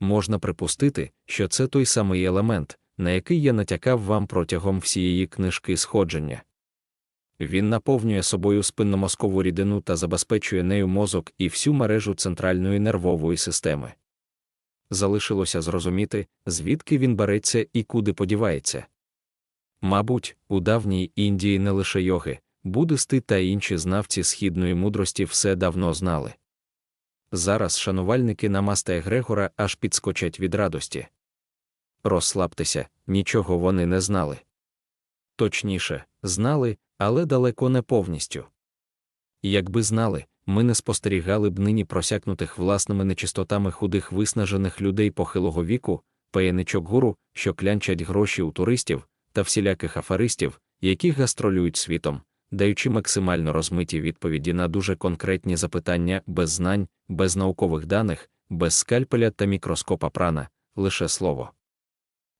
Можна припустити, що це той самий елемент, на який я натякав вам протягом всієї книжки сходження. Він наповнює собою спинномозкову рідину та забезпечує нею мозок і всю мережу центральної нервової системи. Залишилося зрозуміти, звідки він береться і куди подівається. Мабуть, у давній Індії не лише йоги, буддисти та інші знавці східної мудрості все давно знали. Зараз шанувальники намасте Грегора аж підскочать від радості. Розслабтеся, нічого вони не знали. Точніше, знали, але далеко не повністю. Якби знали, ми не спостерігали б нині просякнутих власними нечистотами худих виснажених людей похилого віку, паяничок гуру, що клянчать гроші у туристів, та всіляких аферистів, які гастролюють світом, даючи максимально розмиті відповіді на дуже конкретні запитання без знань, без наукових даних, без скальпеля та мікроскопа прана, лише слово.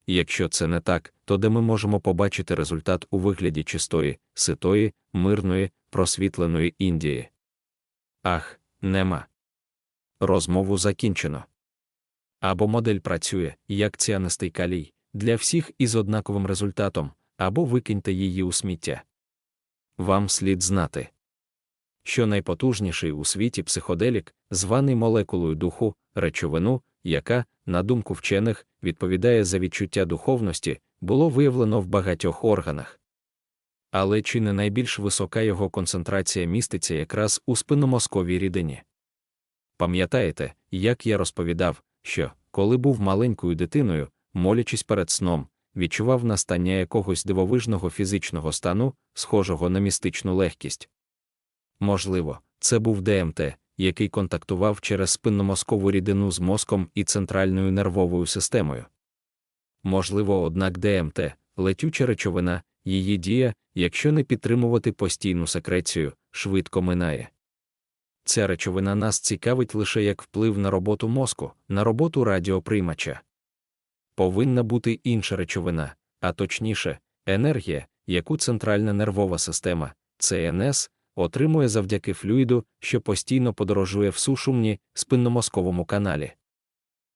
Якщо це не так, то де ми можемо побачити результат у вигляді чистої, ситої, мирної, просвітленої Індії? Ах, нема. Розмову закінчено. Або модель працює, як ціанистий калій, для всіх із однаковим результатом, або викиньте її у сміття. Вам слід знати, що найпотужніший у світі психоделік, званий молекулою духу, речовину, яка, на думку вчених, відповідає за відчуття духовності, було виявлено в багатьох органах. Але чи не найбільш висока його концентрація міститься якраз у спинномозковій рідині? Пам'ятаєте, як я розповідав, що, коли був маленькою дитиною, молячись перед сном, відчував настання якогось дивовижного фізичного стану, схожого на містичну легкість? Можливо, це був ДМТ, який контактував через спинномозкову рідину з мозком і центральною нервовою системою. Можливо, однак ДМТ, летюча речовина, її дія, якщо не підтримувати постійну секрецію, швидко минає. Ця речовина нас цікавить лише як вплив на роботу мозку, на роботу радіоприймача. Повинна бути інша речовина, а точніше, енергія, яку центральна нервова система, ЦНС, отримує завдяки флюїду, що постійно подорожує в сушумні спинномозковому каналі.